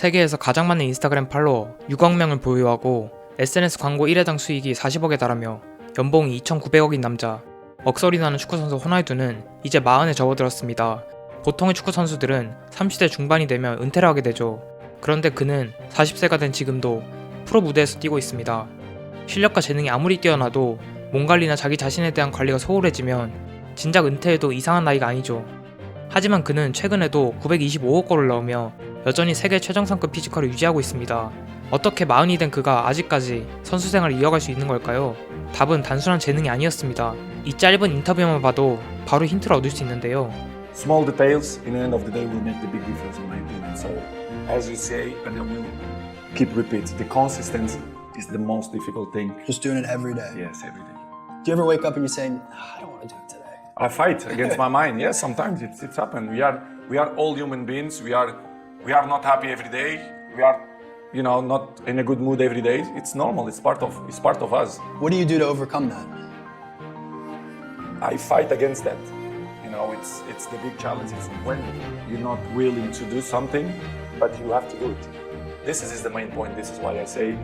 세계에서 가장 많은 인스타그램 팔로워 6억 명을 보유하고 SNS 광고 1회당 수익이 40억에 달하며 연봉이 2,900억인 남자 억소리 나는 축구선수 호날두는 이제 40에 접어들었습니다. 보통의 축구선수들은 30대 중반이 되면 은퇴를 하게 되죠. 그런데 그는 40세가 된 지금도 프로 무대에서 뛰고 있습니다. 실력과 재능이 아무리 뛰어나도 몸 관리나 자기 자신에 대한 관리가 소홀해지면 진작 은퇴해도 이상한 나이가 아니죠. 하지만 그는 최근에도 925억 골을 넣으며 여전히 세계 최정상급 피지컬을 유지하고 있습니다. 어떻게 마흔이 된 그가 아직까지 선수 생활을 이어갈 수 있는 걸까요? 답은 단순한 재능이 아니었습니다. 이 짧은 인터뷰만 봐도 바로 힌트를 얻을 수 있는데요. small details in the end of the day will make the big difference in my opinion so as you say and i will keep repeat the consistency is the most difficult thing Just doing it every day. yes every day Do you ever wake up and you're saying, "Ah, I don't want to do it today? I fight against my mind yes sometimes it's, it's happened we are we are all human beings we are we are not happy every day we are you know not in a good mood every day it's normal it's part of it's part of us What do you do to overcome that? I fight against that. You know, it's it's the big challenge. It's when you're not willing to do something, but you have to do it. This is, is the main point. This is why I say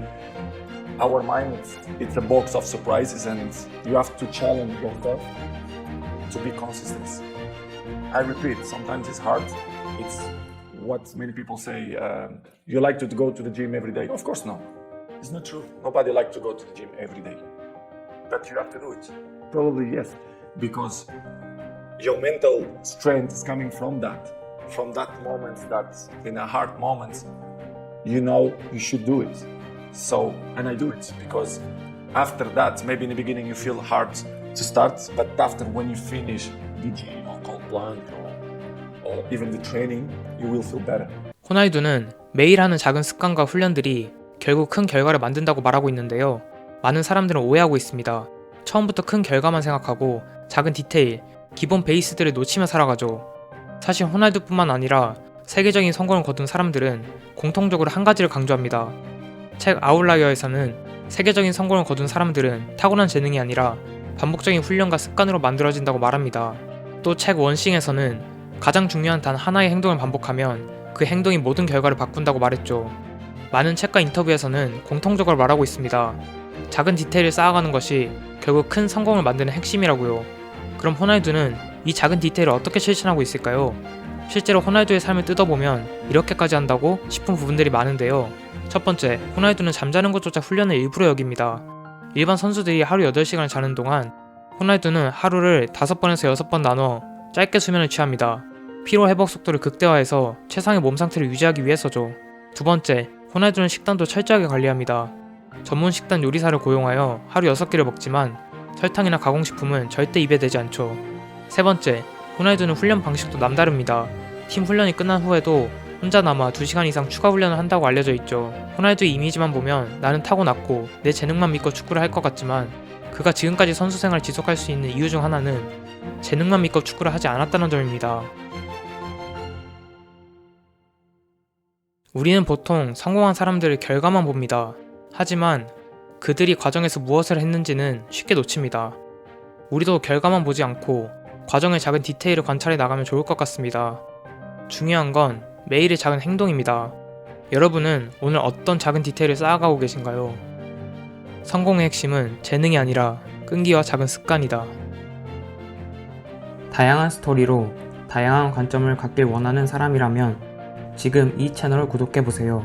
our mind it's, it's a box of surprises, and you have to challenge yourself to be consistent. I repeat, sometimes it's hard. It's what many people say. Um, you like to go to the gym every day? Of course, no. It's not true. Nobody like to go to the gym every day but you have to do it. Probably yes, because your mental strength is coming from that, from that moment that in a hard moment, you know you should do it. So, and I do it because after that, maybe in the beginning you feel hard to start, but after when you finish gym or cold plunge or, or even the training, you will feel better. 호날두는 매일 하는 작은 습관과 훈련들이 결국 큰 결과를 만든다고 말하고 있는데요. 많은 사람들은 오해하고 있습니다. 처음부터 큰 결과만 생각하고 작은 디테일, 기본 베이스들을 놓치며 살아가죠. 사실 호날두뿐만 아니라 세계적인 성공을 거둔 사람들은 공통적으로 한 가지를 강조합니다. 책 아웃라이어에서는 세계적인 성공을 거둔 사람들은 타고난 재능이 아니라 반복적인 훈련과 습관으로 만들어진다고 말합니다. 또 책 원싱에서는 가장 중요한 단 하나의 행동을 반복하면 그 행동이 모든 결과를 바꾼다고 말했죠. 많은 책과 인터뷰에서는 공통적으로 말하고 있습니다. 작은 디테일을 쌓아가는 것이 결국 큰 성공을 만드는 핵심이라고요. 그럼 호날두는 이 작은 디테일을 어떻게 실천하고 있을까요? 실제로 호날두의 삶을 뜯어보면 이렇게까지 한다고 싶은 부분들이 많은데요. 첫 번째, 호날두는 잠자는 것조차 훈련을 일부러 여깁니다. 일반 선수들이 하루 8시간을 자는 동안 호날두는 하루를 5번에서 6번 나눠 짧게 수면을 취합니다. 피로 회복 속도를 극대화해서 최상의 몸 상태를 유지하기 위해서죠. 두 번째, 호날두는 식단도 철저하게 관리합니다. 전문 식단 요리사를 고용하여 하루 6끼를 먹지만 설탕이나 가공식품은 절대 입에 대지 않죠. 세 번째, 호날두는 훈련 방식도 남다릅니다. 팀 훈련이 끝난 후에도 혼자 남아 2시간 이상 추가 훈련을 한다고 알려져 있죠. 호날두의 이미지만 보면 나는 타고났고 내 재능만 믿고 축구를 할 것 같지만 그가 지금까지 선수 생활을 지속할 수 있는 이유 중 하나는 재능만 믿고 축구를 하지 않았다는 점입니다. 우리는 보통 성공한 사람들의 결과만 봅니다. 하지만 그들이 과정에서 무엇을 했는지는 쉽게 놓칩니다. 우리도 결과만 보지 않고 과정의 작은 디테일을 관찰해 나가면 좋을 것 같습니다. 중요한 건 매일의 작은 행동입니다. 여러분은 오늘 어떤 작은 디테일을 쌓아가고 계신가요? 성공의 핵심은 재능이 아니라 끈기와 작은 습관이다. 다양한 스토리로 다양한 관점을 갖길 원하는 사람이라면 지금 이 채널을 구독해보세요.